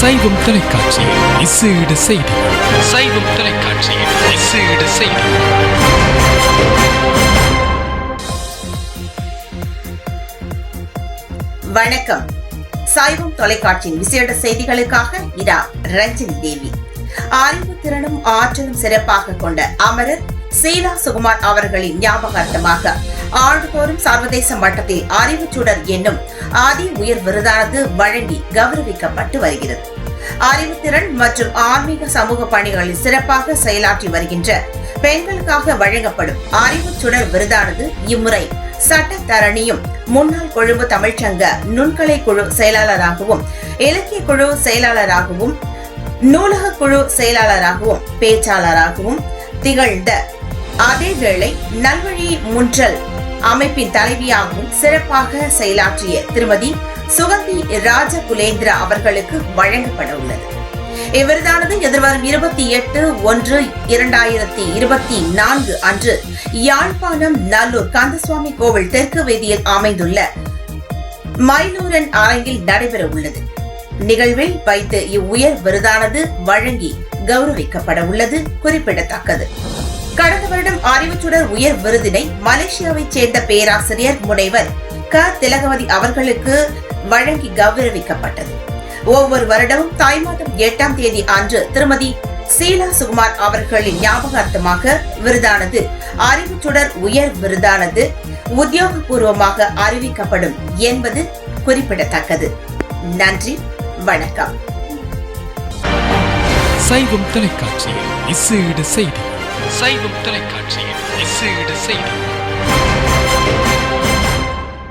சைவம் தொலைக்காட்சி இசையிட செய்திகள். சைவம் தொலைக்காட்சி இசையிட செய்திகள். வணக்கம். சைவம் தொலைக்காட்சியின் விசேட செய்திகளுக்காக இரா ரஞ்சினி தேவி. அறிவு திறனும் ஆற்றலும் சிறப்பாக கொண்ட அமரர் சீலா சுகுமார் அவர்களின் ஞாபகார்த்தமாக. ஆண்டுதோறும் சர்வதேச மட்டத்தில் அறிவுச்சுடர் என்னும் அதி உயர் விருதானது வழங்கி கௌரவிக்கப்பட்டு வருகிறது. அறிவுத்திறன் மற்றும் ஆன்மீக சமூக பணிகளில் சிறப்பாக செயலாற்றி வருகின்ற பெண்களுக்காக வழங்கப்படும் அறிவுச்சுடர் விருதானது இம்முறை சட்டத்தரணியும் முன்னாள் கொழும்பு தமிழ்ச்சங்க நுண்கலை குழு செயலாளராகவும் இலக்கிய குழு செயலாளராகவும் நூலக குழு செயலாளராகவும் பேச்சாளராகவும் திகழ்ந்த அதேவேளை நல்வழி முன்றல் அமைப்பின் தலைவியாகவும் சிறப்பாக செயலாற்றிய திருமதி சுகந்தி ராஜகுலேந்திரா அவர்களுக்கு வழங்கப்பட உள்ளது. இவ்விருதானது எதிர்வரும் இருபத்தி எட்டு ஒன்று இரண்டாயிரத்தி இருபத்தி நான்கு அன்று யாழ்ப்பாணம் நல்லூர் கந்தசுவாமி கோவில் தெற்கு வீதியில் அமைந்துள்ள மயிலூரன் அரங்கில் நடைபெற உள்ளது. நிகழ்வில் வைத்து இவ்வுயர் விருதானது வழங்கி கௌரவிக்கப்பட உள்ளது குறிப்பிடத்தக்கது. கடந்த வருடம் அறிவுச்சுடர் உயர் விருதினை மலேசியாவைச் சேர்ந்த பேராசிரியர் முனைவர் க. திலகவதி அவர்களுக்கு வழங்கி கௌரவிக்கப்பட்டது. ஒவ்வொரு வருடமும் தாய் மாதம் எட்டாம் தேதி அன்று திருமதி சீலா சுகுமார் அவர்களின் ஞாபகார்த்தமாக விருதானது அறிவுச்சுடர் உயர் விருதானது உத்தியோகபூர்வமாக அறிவிக்கப்படும் என்பது குறிப்பிடத்தக்கது. நன்றி வணக்கம். சைவம் தொலைக்காட்சியில் இசையீடு செய்தி. சைவம் தொலைக்காட்சியில் இசையிட செய்திகள்